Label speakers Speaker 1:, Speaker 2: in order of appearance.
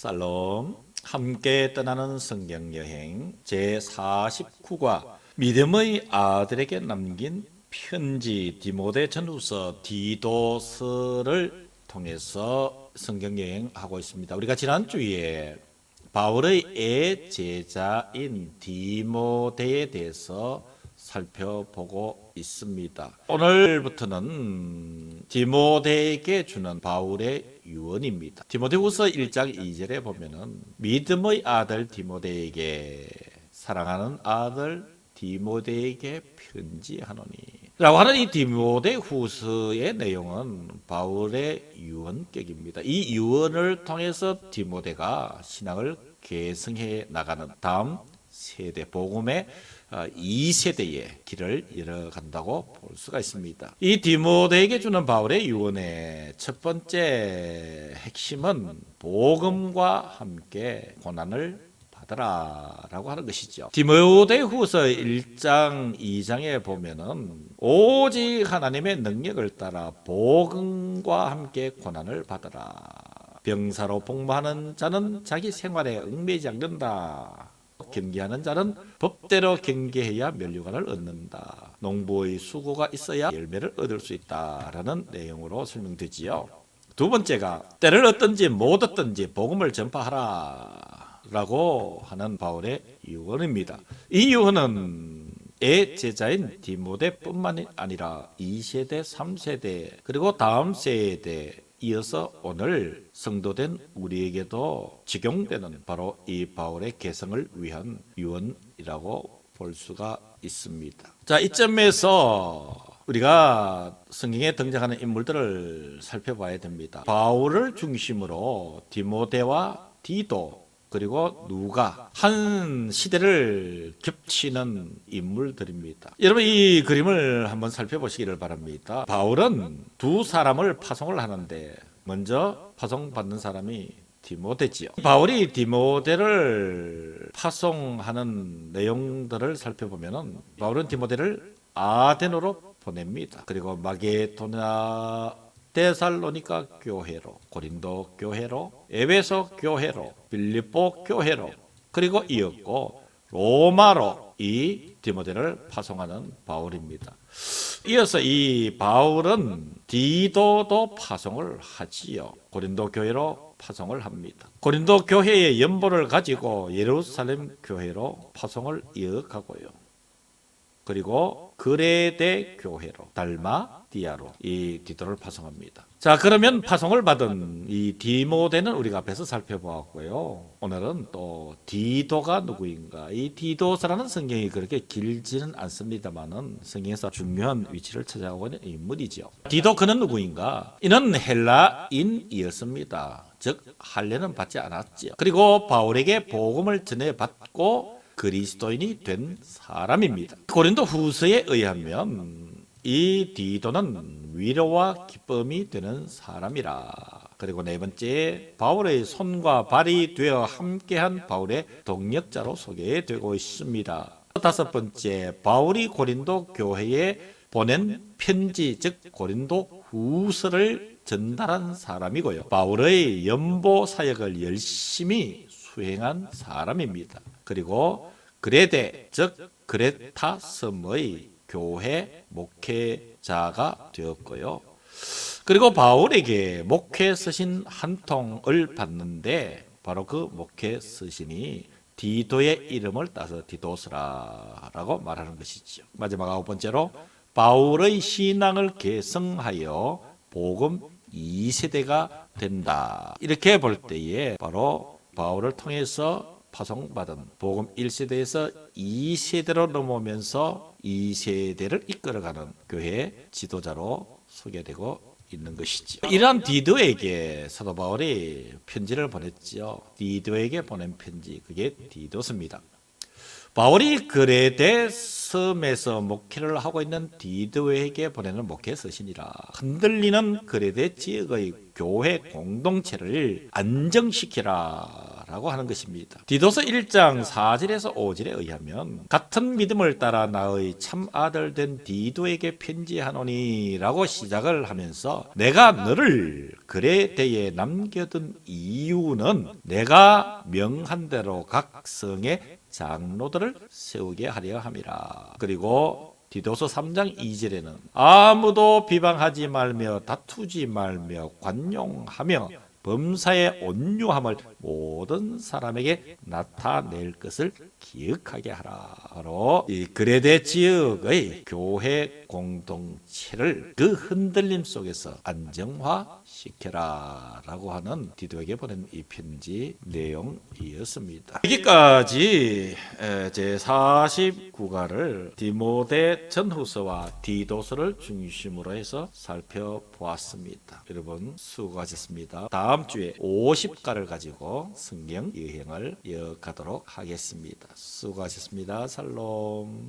Speaker 1: 살롬 함께 떠나는 성경 여행 제 49과 믿음의 아들에게 남긴 편지 디모데 전후서 디도서를 통해서 성경 여행하고 있습니다. 우리가 지난 주에 바울의 애 제자인 디모데에 대해서 살펴보고 있습니다. 오늘부터는 디모데에게 주는 바울의 유언입니다. 디모데후서 1장 2절에 보면은 믿음의 아들 디모데에게 사랑하는 아들 디모데에게 편지하노니 라고 하는 이 디모데 후서의 내용은 바울의 유언격입니다. 이 유언을 통해서 디모데가 신앙을 계승해 나가는 다음 세대 복음의 2세대의 길을 열어간다고 볼 수가 있습니다. 이 디모데에게 주는 바울의 유언의 첫 번째 핵심은 복음과 함께 고난을 받으라라고 하는 것이죠. 디모데 후서 1장 2장에 보면은 오직 하나님의 능력을 따라 복음과 함께 고난을 받으라. 병사로 복무하는 자는 자기 생활에 얽매이지 않는다. 경계하는 자는 법대로 경계해야 면류관을 얻는다. 농부의 수고가 있어야 열매를 얻을 수 있다라는 내용으로 설명되지요. 두 번째가 때를 얻든지 못 얻든지 복음을 전파하라 라고 하는 바울의 유언입니다. 이 유언은 애 제자인 디모데뿐만이 아니라 2세대, 3세대 그리고 다음 세대 이어서 오늘 성도된 우리에게도 적용되는 바로 이 바울의 개성을 위한 유언이라고 볼 수가 있습니다. 자, 이점에서 우리가 성경에 등장하는 인물들을 살펴봐야 됩니다. 바울을 중심으로 디모데와 디도 그리고 누가 한 시대를 겹치는 인물들입니다. 여러분 이 그림을 한번 살펴보시기를 바랍니다. 바울은 두 사람을 파송을 하는데 먼저 파송받는 사람이 디모데지요. 바울이 디모데를 파송하는 내용들을 살펴보면은 바울은 디모데를 아덴으로 보냅니다. 그리고 마게도나 데살로니가 교회로, 고린도 교회로, 에베소 교회로, 빌립보 교회로, 그리고 이었고 로마로 이 디모데를 파송하는 바울입니다. 이어서 이 바울은 디도도 파송을 하지요. 고린도 교회로 파송을 합니다. 고린도 교회의 연보를 가지고 예루살렘 교회로 파송을 이어가고요. 그리고 그레데 교회로 달마 디아로 이 디도를 파송합니다. 자 그러면 파송을 받은 이 디모데는 우리가 앞에서 살펴보았고요. 오늘은 또 디도가 누구인가? 이 디도서라는 성경이 그렇게 길지는 않습니다만은 성경에서 중요한 위치를 차지하고 있는 인물이죠. 디도 그는 누구인가? 이는 헬라인이었습니다. 즉 할례는 받지 않았지요. 그리고 바울에게 복음을 전해 받고 그리스도인이 된 사람입니다. 고린도 후서에 의하면 이 디도는 위로와 기쁨이 되는 사람이라. 그리고 네 번째 바울의 손과 발이 되어 함께한 바울의 동력자로 소개되고 있습니다. 다섯 번째 바울이 고린도 교회에 보낸 편지 즉 고린도 후서를 전달한 사람이고요. 바울의 연보 사역을 열심히 수행한 사람입니다. 그리고 그레데 즉 그레타 섬의 교회 목회자가 되었고요. 그리고 바울에게 목회 서신 한 통을 받는데 바로 그 목회 서신이 디도의 이름을 따서 디도스라라고 말하는 것이죠. 마지막 아홉 번째로 바울의 신앙을 계승하여 복음 2세대가 된다. 이렇게 볼 때에 바로 바울을 통해서 파송받은 복음 1세대에서 2세대로 넘어오면서 2세대를 이끌어가는 교회 지도자로 소개되고 있는 것이죠. 이러한 디도에게 사도 바울이 편지를 보냈지요. 디도에게 보낸 편지 그게 디도스입니다. 바울이 그레데 섬에서 목회를 하고 있는 디도에게 보내는 목회 서신이라 흔들리는 그레데 지역의 교회 공동체를 안정시키라 라고 하는 것입니다. 디도서 1장 4절에서 5절에 의하면 같은 믿음을 따라 나의 참 아들 된 디도에게 편지하노니라고 시작을 하면서 내가 너를 그래 대에 남겨둔 이유는 내가 명한 대로 각 성의 장로들을 세우게 하려 함이라. 그리고 디도서 3장 2절에는 아무도 비방하지 말며 다투지 말며 관용하며 범사의 온유함을 모든 사람에게 나타낼 것을 기억하게 하라. 바로 이 그레데 지역의 교회 공동체를 그 흔들림 속에서 안정화시켜라 라고 하는 디도에게 보낸 이 편지 내용이었습니다. 여기까지 제 49가를 디모데 전후서와 디도서를 중심으로 해서 살펴보았습니다. 여러분 수고하셨습니다. 다음 주에 50가를 가지고 성경 여행을 이어가도록 하겠습니다. 수고하셨습니다. 살롬.